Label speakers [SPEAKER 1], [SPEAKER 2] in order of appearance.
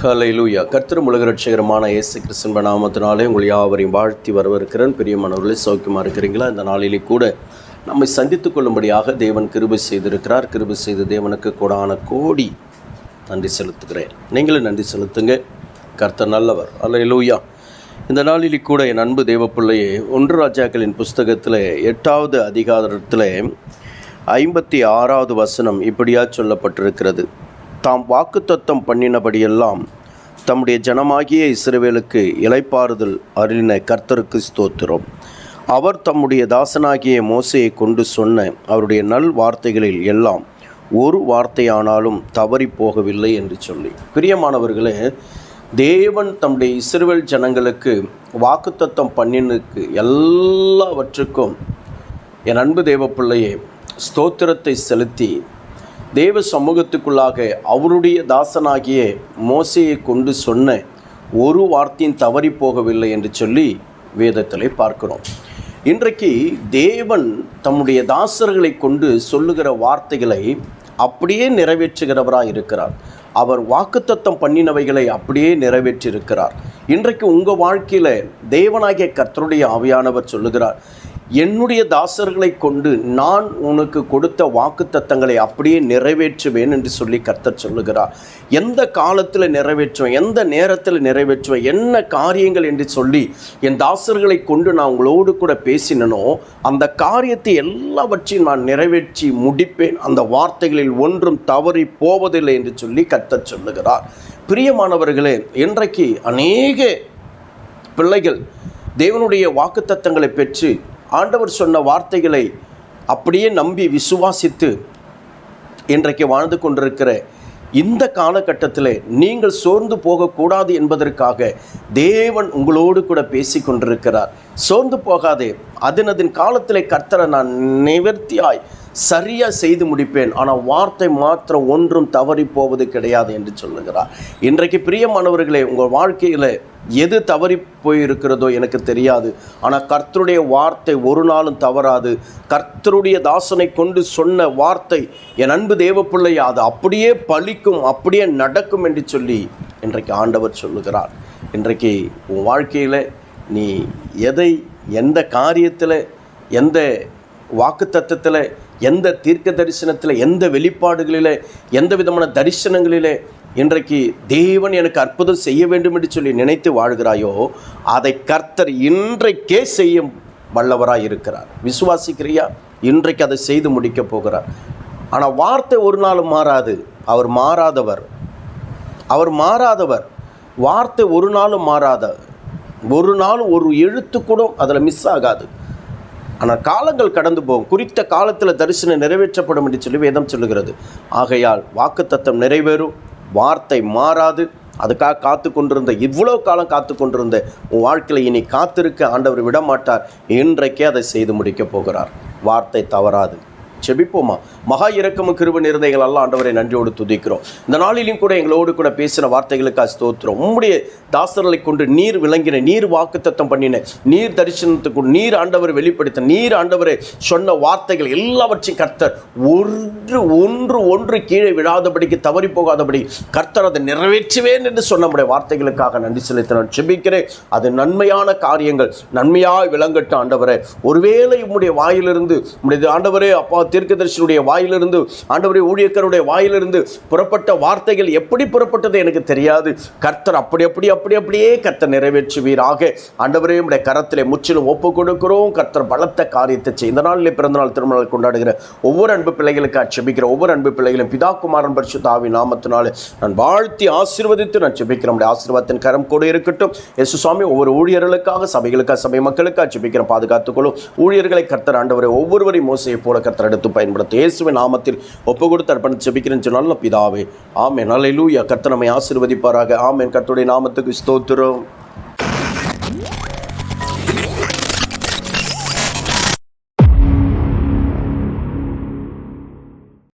[SPEAKER 1] Hallelujah கர்த்தர் உலக ரட்சகரமான இயேசு கிறிஸ்தன் நாமத்தினாலே உங்கள் யாவரையும் வாழ்த்தி வரவிருக்கிறேன் பிரியமானவர்களே சௌக்கியமாக இருக்கிறீங்களா? இந்த நாளிலே கூட நம்மை சந்தித்துக் கொள்ளும்படியாக தேவன் கிருபை செய்திருக்கிறார். கிருபை செய்த தேவனுக்கு கூடான கோடி நன்றி செலுத்துகிறேன். நீங்களும் நன்றி செலுத்துங்க. கர்த்தர் நல்லவர். அல்லையிலூயா இந்த நாளிலே கூட என் அன்பு தேவப்பிள்ளையே ஒன்று ராஜாக்களின் புஸ்தகத்தில் எட்டாவது அதிகாரத்தில் ஐம்பத்தி ஆறாவது வசனம் இப்படியா சொல்லப்பட்டிருக்கிறது. தாம் வாக்குத்தத்தம் பண்ணினபடியெல்லாம் தம்முடைய ஜனமாகிய இஸ்ரவேலுக்கு இலைப்பாறுதல் அருளின கர்த்தருக்கு ஸ்தோத்திரம். அவர் தம்முடைய தாசனாகிய மோசையை கொண்டு சொன்ன அவருடைய நல் வார்த்தைகளில் எல்லாம் ஒரு வார்த்தையானாலும் தவறி போகவில்லை என்று சொல்லி. பிரியமானவர்களே தேவன் தம்முடைய இஸ்ரவேல் ஜனங்களுக்கு வாக்குத்தத்தம் பண்ணினுக்கு எல்லாவற்றுக்கும் என் அன்பு தேவப்பிள்ளையே ஸ்தோத்திரத்தை செலுத்தி தேவ சமூகத்துக்குள்ளாக அவருடைய தாசனாகிய மோசையை கொண்டு சொன்ன ஒரு வார்த்தையும் தவறி போகவில்லை என்று சொல்லி வேதத்திலே பார்க்கிறோம். இன்றைக்கு தேவன் தம்முடைய தாசர்களை கொண்டு சொல்லுகிற வார்த்தைகளை அப்படியே நிறைவேற்றுகிறவராக இருக்கிறார். அவர் வாக்குத்தத்தம் பண்ணினவைகளை அப்படியே நிறைவேற்றியிருக்கிறார். இன்றைக்கு உங்கள் வாழ்க்கையில் தேவனாகிய கர்த்தருடைய ஆவியானவர் சொல்லுகிறார். என்னுடைய தாசர்களை கொண்டு நான் உனக்கு கொடுத்த வாக்குத்தத்தங்களை அப்படியே நிறைவேற்றுவேன் என்று சொல்லி கர்த்தர் சொல்லுகிறார். எந்த காலத்தில் நிறைவேற்றுவேன் எந்த நேரத்தில் நிறைவேற்றுவேன் என்ன காரியங்கள் என்று சொல்லி என் தாசர்களை கொண்டு நான் உங்களோடு கூட பேசினனோ அந்த காரியத்தை எல்லாவற்றையும் நான் நிறைவேற்றி முடிப்பேன். அந்த வார்த்தைகளில் ஒன்றும் தவறி போவதில்லை என்று சொல்லி கர்த்தர் சொல்லுகிறார். பிரியமானவர்களே இன்றைக்கு அநேக பிள்ளைகள் தேவனுடைய வாக்குத்தத்தங்களை பெற்று ஆண்டவர் சொன்ன வார்த்தைகளை அப்படியே நம்பி விசுவாசித்து இன்றைக்கு வாழ்ந்து கொண்டிருக்கிற இந்த காலகட்டத்தில் நீங்கள் சோர்ந்து போகக்கூடாது என்பதற்காக தேவன் உங்களோடு கூட பேசி கொண்டிருக்கிறார் சோர்ந்து போகாதே. அதனதின் காலத்தில் கர்த்தரை நான் நிவர்த்தியாய் சரியாக செய்து முடிப்பேன். ஆனால் வார்த்தை மாத்திரம் ஒன்றும் தவறி போவது கிடையாது என்று சொல்லுகிறார். இன்றைக்கு பிரியமானவர்களே உங்கள் வாழ்க்கையில் எது தவறி போயிருக்கிறதோ எனக்கு தெரியாது. ஆனால் கர்த்தருடைய வார்த்தை ஒரு நாளும் தவறாது. கர்த்தருடைய தாசனை கொண்டு சொன்ன வார்த்தை என் அன்பு தேவப்பிள்ளை அது அப்படியே பழிக்கும் அப்படியே நடக்கும் என்று சொல்லி இன்றைக்கு ஆண்டவர் சொல்லுகிறார். இன்றைக்கு உன் வாழ்க்கையில் நீ எதை எந்த காரியத்தில் எந்த வாக்கு தத்துவத்தில் எந்த தீர்க்க தரிசனத்தில் எந்த வெளிப்பாடுகளில் எந்த விதமான தரிசனங்களிலே இன்றைக்கு தேவன் எனக்கு அற்புதம் செய்ய வேண்டும் என்று சொல்லி நினைத்து வாழ்கிறாயோ அதை கர்த்தர் இன்றைக்கே செய்ய வல்லவராக இருக்கிறார். விசுவாசிக்கிறியா? இன்றைக்கு அதை செய்து முடிக்க போகிறார். ஆனால் வார்த்தை ஒரு நாளும் மாறாது. அவர் மாறாதவர். அவர் மாறாதவர். வார்த்தை ஒரு நாளும் மாறாத. ஒரு நாள் ஒரு எழுத்து கூட அதில் மிஸ் ஆகாது. ஆனால் காலங்கள் கடந்து போகும். குறித்த காலத்தில் தரிசனம் நிறைவேற்றப்படும் என்று சொல்லி வேதம் சொல்லுகிறது. ஆகையால் வாக்குத்தத்தம் நிறைவேறும். வார்த்தை மாறாது. அதுக்காக காத்து கொண்டிருந்த இவ்வளோ காலம் காத்து கொண்டிருந்த உன் வாழ்க்கையில் இனி காத்திருக்க ஆண்டவர் விடமாட்டார். இன்றைக்கே அதை செய்து முடிக்கப் போகிறார். வார்த்தை தவறாது. செபிப்போமா? மகா இறக்கமும் கிருப நிறந்தைகள் எல்லாம் ஆண்டவரை நன்றியோடு துதிக்கிறோம். இந்த நாளிலும் கூட எங்களோடு கூட பேசின வார்த்தைகளுக்காக ஸ்தோத்திரம். உம்முடைய தாசர்களை கொண்டு நீர் விளங்கின நீர் வாக்குத்தத்தம் பண்ணின நீர் தரிசனத்துக்கு நீர் ஆண்டவர் வெளிப்படுத்த நீர் ஆண்டவரை சொன்ன வார்த்தைகள் எல்லாவற்றையும் கர்த்தர் ஒன்று ஒன்று ஒன்று கீழே விழாதபடிக்கு தவறி போகாதபடி கர்த்தர் அதை நிறைவேற்றுவேன் என்று சொன்ன நம்முடைய வார்த்தைகளுக்காக நன்றி செலுத்த நான் செபிக்கிறேன். அது நன்மையான காரியங்கள். நன்மையாய் விளங்கட்டும் ஆண்டவரை. ஒருவேளை உம்முடைய வாயிலிருந்து உம்முடைய ஆண்டவரே அப்பா தீர்க்கதரிசனுடைய வாயிலிருந்து ஆண்டவரே ஊழியக்கருடைய வாயிலிருந்து புறப்பட்ட வார்த்தைகள் எப்படி புறப்பட்டது எனக்கு தெரியாது. கர்த்தர் அப்படி அப்படி அப்படி அப்படியே கர்த்தர் நிறைவேற்றுவீராக. ஆண்டவரே உடைய கரத்திலே முற்றிலும் ஒப்பு கொடுக்கிறோம் கர்த்தர் பலத்த காரியத்தை செய். இந்த நாளிலே பிறந்தநாள் திருமணம் கொண்டாடுகிற ஒவ்வொரு அன்பு பிள்ளைகளுக்கு அச்சபிக்கிற ஒவ்வொரு அன்பு பிள்ளைகளும் பிதா குமாரன் பரிசுத்தாவி நாமத்தினாலே நான் வாழ்த்தி ஆசீர்வதித்து நான் செபிக்கிறேன் நம்முடைய ஆசீர்வாதத்தின் கரம் கூட இருக்கட்டும். எசு சுவாமி ஒவ்வொரு ஊழியர்களுக்காக சபைகளுக்காக சபை மக்களுக்காக செபிக்கிறேன் பாதுகாத்துக்கொள்ளும் ஊழியர்களை கர்த்தர் ஆண்டவரை ஒவ்வொருவரையும் மோசையை போல கர்த்தர் எடுத்து எடுத்து பயன்படுத்த இயேசுவின் நாமத்தில் ஒப்பு கொடுத்து அர்ப்பணம் செபிக்கிறேன் நல்ல பிதாவே. ஆமேன். அலையிலூயா கர்த்தனமை ஆசிர்வதிப்பாராக. ஆமேன். கர்த்துடைய நாமத்துக்கு ஸ்தோத்திரம்.